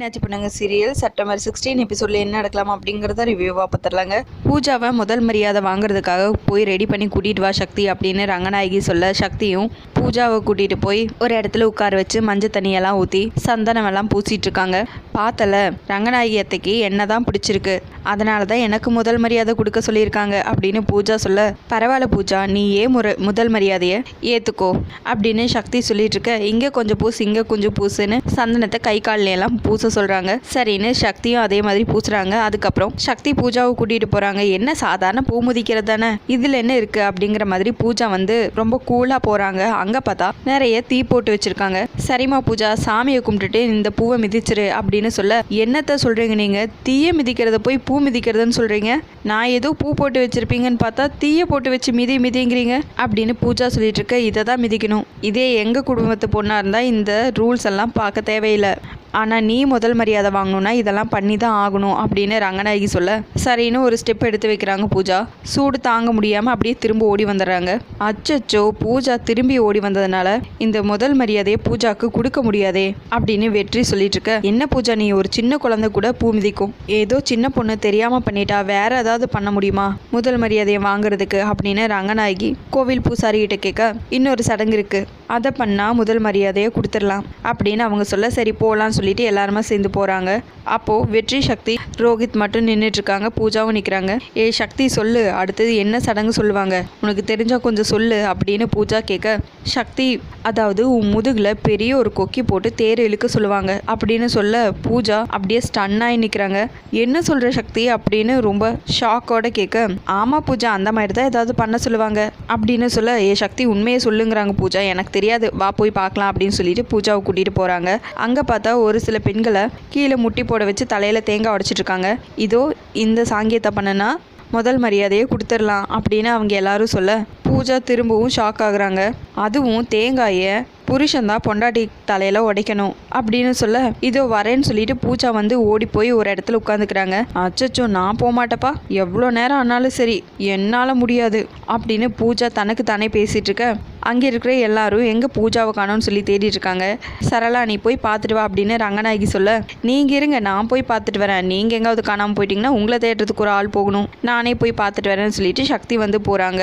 மீனாட்சி பண்ணுங்க serial September sixteen எபிசோடில் என்ன நடக்கலாம் அப்படிங்கிறத ரிவ்யூவாக பார்த்துடலாங்க பூஜாவை முதல் மரியாதை வாங்குறதுக்காக போய் ரெடி பண்ணி கூட்டிகிட்டு வா சக்தி அப்படின்னு ரங்கநாயகி சொல்ல சக்தியும் பூஜாவை கூட்டிகிட்டு போய் ஒரு இடத்துல உட்கார வச்சு மஞ்சள் தண்ணியெல்லாம் ஊற்றி சந்தனம் எல்லாம் பூசிட்டு இருக்காங்க. பார்த்தல ரங்கநாயகி அத்தைக்கு என்ன தான் பிடிச்சிருக்கு. அதனால தான் எனக்கு முதல் மரியாதை கொடுக்க சொல்லியிருக்காங்க அப்படின்னு பூஜா சொல்ல பரவாயில்ல பூஜா நீ ஏன் முறை முதல் மரியாதையை ஏற்றுக்கோ அப்படின்னு சக்தி சொல்லிட்டு இருக்க இங்கே கொஞ்சம் பூசு இங்கே கொஞ்சம் பூசுன்னு சந்தனத்தை கை கால்ல எல்லாம் பூச சொல்கிறாங்க சரின்னு சக்தியும் அதே மாதிரி பூசுகிறாங்க அதுக்கப்புறம் சக்தி பூஜாவை கூட்டிகிட்டு போகிறாங்க என்ன சாதாரண பூ முதிக்கிறது தானே? இதில் என்ன இருக்குது அப்படிங்கிற மாதிரி பூஜா வந்து ரொம்ப கூலாக போகிறாங்க அங்கே பார்த்தா நிறைய தீ போட்டு வச்சுருக்காங்க. சரிமா பூஜா சாமியை கும்பிட்டுட்டு இந்த பூவை மிதிச்சிரு அப்படின்னு சொல்ல என்னத்தை சொல்கிறீங்க நீங்கள் தீயை மிதிக்கிறத போய் பூ மிதிக்கிறதுன்னு சொல்கிறீங்க நான் ஏதோ பூ போட்டு வச்சுருப்பீங்கன்னு பார்த்தா தீயை போட்டு வச்சு மிதி மிதிங்கிறீங்க? அப்படின்னு பூஜா சொல்லிட்டு இருக்க இதை தான் மிதிக்கணும். இதே எங்கள் குடும்பத்து பொண்ணாக இருந்தால் இந்த ரூல்ஸ் எல்லாம் பார்க்க தேவையில்லை. ஆனால் நீ முதல் மரியாதை வாங்கணும்னா இதெல்லாம் பண்ணி தான் ஆகணும் அப்படின்னு ரங்கநாயகி சொல்ல சரின்னு ஒரு ஸ்டெப் எடுத்து வைக்கிறாங்க பூஜா. சூடு தாங்க முடியாமல் அப்படியே திரும்ப ஓடி வந்துடுறாங்க. அச்சச்சோ பூஜா திரும்பி ஓடி வந்ததுனால இந்த முதல் மரியாதையை பூஜாக்கு கொடுக்க முடியாதே அப்படின்னு வெற்றி சொல்லிட்டு இருக்க. என்ன பூஜா நீ ஒரு சின்ன குழந்தை கூட பூமிதிக்கும் ஏதோ சின்ன பொண்ணு தெரியாமல் பண்ணிட்டா வேற ஏதாவது பண்ண முடியுமா? முதல் மரியாதையை வாங்குறதுக்கு அப்படின்னு ரங்கநாயகி கோவில் பூசாரி கிட்ட கேட்க இன்னொரு சடங்கு இருக்கு. அதை பண்ணால் முதல் மரியாதையை கொடுத்துடலாம். அப்படின்னு அவங்க சொல்ல சரி போகலான்னு சொல்லிட்டு எல்லாருமே சேர்ந்து போகிறாங்க அப்போது வெற்றி சக்தி ரோஹித் மட்டும் நின்றுட்டுருக்காங்க பூஜாவும் நிற்கிறாங்க ஏ சக்தி சொல்லு. அடுத்தது என்ன சடங்கு சொல்லுவாங்க? உனக்கு தெரிஞ்சால் கொஞ்சம் சொல்லு அப்படின்னு பூஜா கேட்க சக்தி அதாவது உன் முதுகில் பெரிய ஒரு கொக்கி போட்டு தேர் இழுக்க சொல்லுவாங்க அப்படின்னு சொல்ல பூஜா அப்படியே ஸ்டன்னாகி நிற்கிறாங்க என்ன சொல்கிற சக்தி? அப்படின்னு ரொம்ப ஷாக்கோட கேட்க ஆமாம் பூஜா அந்த மாதிரி தான் ஏதாவது பண்ண சொல்லுவாங்க அப்படின்னு சொல்ல ஏ சக்தி உண்மையை சொல்லுங்கிறாங்க பூஜா எனக்கு தெரியாது. வா போய் பார்க்கலாம் அப்படின்னு சொல்லிட்டு பூஜாவை கூட்டிகிட்டு போகிறாங்க அங்கே பார்த்தா ஒரு சில பெண்களை கீழே முட்டி போட வச்சு தலையில் தேங்காய் உடைச்சிட்டு இருக்காங்க. இதோ இந்த சாங்கியத்தை பண்ணனா முதல் மரியாதையை கொடுத்துடலாம் அப்படின்னு அவங்க எல்லாரும் சொல்ல பூஜா திரும்பவும் ஷாக் ஆகுறாங்க. அதுவும் தேங்காயை புருஷன்தான் பொண்டாட்டி தலையில் உடைக்கணும் அப்படின்னு சொல்ல இதோ வரேன்னு சொல்லிட்டு பூஜா வந்து ஓடி போய் ஒரு இடத்துல உட்காந்துக்கிறாங்க அச்சச்சோ நான் போகமாட்டப்பா எவ்வளோ நேரம் ஆனாலும் சரி என்னால் முடியாது அப்படின்னு பூஜா தனக்கு தானே பேசிட்டு இருக்க அங்கே இருக்கிற எல்லாரும் எங்கே பூஜாவை காணோன்னு சொல்லி தேடிட்டு இருக்காங்க. சரளா நீ போய் பார்த்துட்டு வா அப்படின்னு ரங்கநாயகி சொல்ல நீங்கள் இருங்க நான் போய் பார்த்துட்டு வரேன். நீங்கள் எங்காவது காணாமல் போயிட்டீங்கன்னா உங்களை தேடுறதுக்கு ஒரு ஆள் போகணும். நானே போய் பார்த்துட்டு வரேன்னு சொல்லிட்டு சக்தி வந்து போகிறாங்க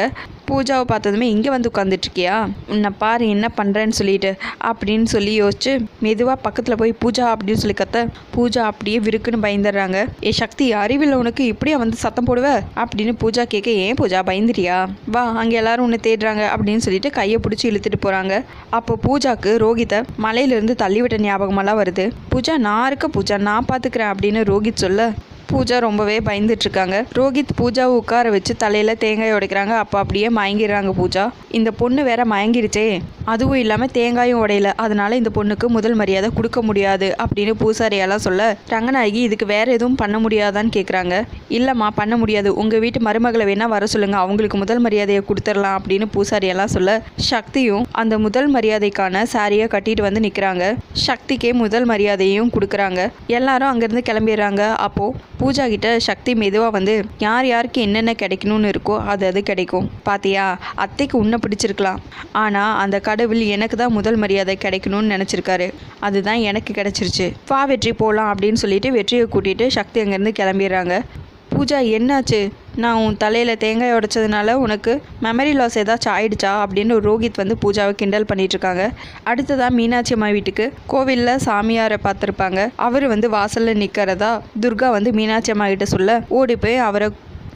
பூஜாவை பார்த்ததுமே இங்கே வந்து உட்காந்துட்ருக்கியா உன்னை பாரு என்ன பண்ணுறேன்னு சொல்லிட்டு அப்படின்னு சொல்லி யோசிச்சு மெதுவாக பக்கத்தில் போய் பூஜா அப்படின்னு சொல்லி கத்த பூஜா அப்படியே விருக்குன்னு பயந்துடுறாங்க. ஏ சக்தி அறிவில் உனக்கு இப்படியா வந்து சத்தம் போடுவ? அப்படின்னு பூஜா கேட்க ஏன் பூஜா பயந்துறியா வா அங்கே எல்லாரும் உன்னை தேடுறாங்க அப்படின்னு சொல்லிட்டு கையை பிடிச்சி இழுத்துட்டு போகிறாங்க அப்போ பூஜாக்கு ரோகித்தை மலையிலேருந்து தள்ளிவிட்ட ஞாபகமெல்லாம் வருது. பூஜா நான் இருக்க பூஜா நான் பார்த்துக்கிறேன் அப்படின்னு ரோகித் சொல்ல பூஜா ரொம்பவே பயந்துட்டு இருக்காங்க ரோஹித் பூஜாவை உட்கார வச்சு தலையில தேங்காய் உடைக்கிறாங்க. அப்போ அப்படியே மயங்கிடுறாங்க பூஜா. இந்த பொண்ணு வேற மயங்கிருச்சே. அதுவும் இல்லாமல் தேங்காயும் உடையல. அதனால இந்த பொண்ணுக்கு முதல் மரியாதை கொடுக்க முடியாது அப்படின்னு பூசாரியெல்லாம் சொல்ல ரங்கநாயகி இதுக்கு வேற எதுவும் பண்ண முடியாதான்னு கேட்குறாங்க இல்லைம்மா பண்ண முடியாது. உங்கள் வீட்டு மருமகளை வேணா வர சொல்லுங்க. அவங்களுக்கு முதல் மரியாதையை கொடுத்துடலாம் அப்படின்னு பூசாரியெல்லாம் சொல்ல சக்தியும் அந்த முதல் மரியாதைக்கான சாரியை கட்டிட்டு வந்து நிற்கிறாங்க சக்திக்கே முதல் மரியாதையும் கொடுக்குறாங்க. எல்லாரும் அங்கேருந்து கிளம்பிடுறாங்க. அப்போது பூஜா கிட்ட சக்தி மெதுவாக வந்து யார் யாருக்கு என்னென்ன கிடைக்கணும்னு இருக்கோ அது அது கிடைக்கும். பாத்தியா? அத்தைக்கு உன்னை பிடிச்சிருக்கலாம். ஆனால் அந்த கடவுள் எனக்கு தான் முதல் மரியாதை கிடைக்கணும்னு நினச்சிருக்காரு. அதுதான் எனக்கு கிடைச்சிருச்சு. வா வெற்றி போகலாம் அப்படின்னு சொல்லிட்டு வெற்றியை கூட்டிகிட்டு சக்தி அங்கேருந்து கிளம்பிடுறாங்க. பூஜா என்னாச்சு? நான் உன் தலையில் தேங்காய் உடைச்சதுனால உனக்கு மெமரி லாஸ் ஏதாச்சும் ஆயிடுச்சா அப்படின்னு ரோஹித் வந்து பூஜாவை கிண்டல் பண்ணிகிட்ருக்காங்க அடுத்ததாக மீனாட்சி அம்மா வீட்டுக்கு கோவிலில் சாமியாரை பார்த்துருப்பாங்க. அவர் வந்து வாசலில் நிற்கிறதா துர்கா வந்து மீனாட்சி அம்மா கிட்ட சொல்ல ஓடி போய் அவரை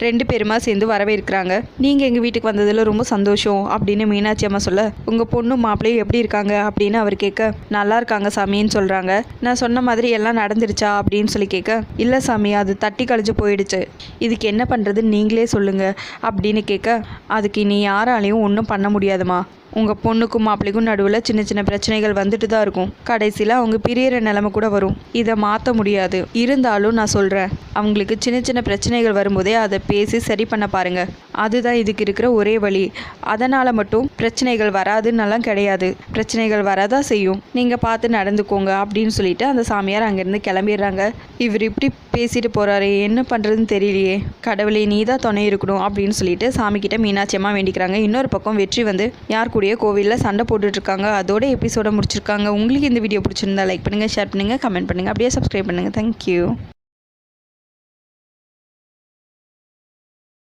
ரெண்டு பேருமா சேர்ந்து வரவேற்கிறாங்க. நீங்கள் எங்கள் வீட்டுக்கு வந்ததில் ரொம்ப சந்தோஷம் அப்படின்னு மீனாட்சி அம்மா சொல்ல உங்கள் பொண்ணும் மாப்பிள்ளையும் எப்படி இருக்காங்க? அப்படின்னு அவர் கேட்க நல்லா இருக்காங்க சாமின்னு சொல்கிறாங்க நான் சொன்ன மாதிரி எல்லாம் நடந்துருச்சா? அப்படின்னு சொல்லி கேட்க இல்லை சாமி அது தட்டி கழிஞ்சு போயிடுச்சு. இதுக்கு என்ன பண்ணுறதுன்னு நீங்களே சொல்லுங்கள் அப்படின்னு கேட்க அதுக்கு நீ யாராலையும் ஒன்றும் பண்ண முடியாதுமா? உங்கள் பொண்ணுக்கும் மாப்பிள்ளைக்கும் நடுவில் சின்ன சின்ன பிரச்சனைகள் வந்துட்டு தான் இருக்கும். கடைசியில் அவங்க பிரியற நிலைமை கூட வரும். இதை மாற்ற முடியாது. இருந்தாலும் நான் சொல்கிறேன் அவங்களுக்கு சின்ன சின்ன பிரச்சனைகள் வரும்போதே அதை பேசி சரி பண்ண பாருங்கள் அதுதான் இதுக்கு இருக்கிற ஒரே வழி. அதனால் மட்டும் பிரச்சனைகள் வராதுன்னெல்லாம் கிடையாது. பிரச்சனைகள் வரதான் செய்யும். நீங்கள் பார்த்து நடந்துக்கோங்க அப்படின்னு சொல்லிட்டு அந்த சாமியார் அங்கேருந்து கிளம்பிடுறாங்க. இவர் இப்படி பேசிட்டு போகிறாரு என்ன பண்ணுறதுன்னு தெரியலையே. கடவுளே நீ தான் துணை இருக்கணும் அப்படின்னு சொல்லிட்டு சாமிக்கிட்ட மீனாட்சி அம்மா வேண்டிக்கிறாங்க. இன்னொரு பக்கம் வெற்றி வந்து யார் கூட இருக்கக்கூடிய கோவிலில் சண்டை போட்டுட்ருக்காங்க. அதோட எபிசோட முடிச்சிருக்காங்க. உங்களுக்கு இந்த வீடியோ பிடிச்சிருந்தா லைக் பண்ணுங்கள் ஷேர் பண்ணுங்கள் கமெண்ட் பண்ணுங்கள் அப்படியே சப்ஸ்கிரைப் பண்ணுங்கள் தேங்க்யூ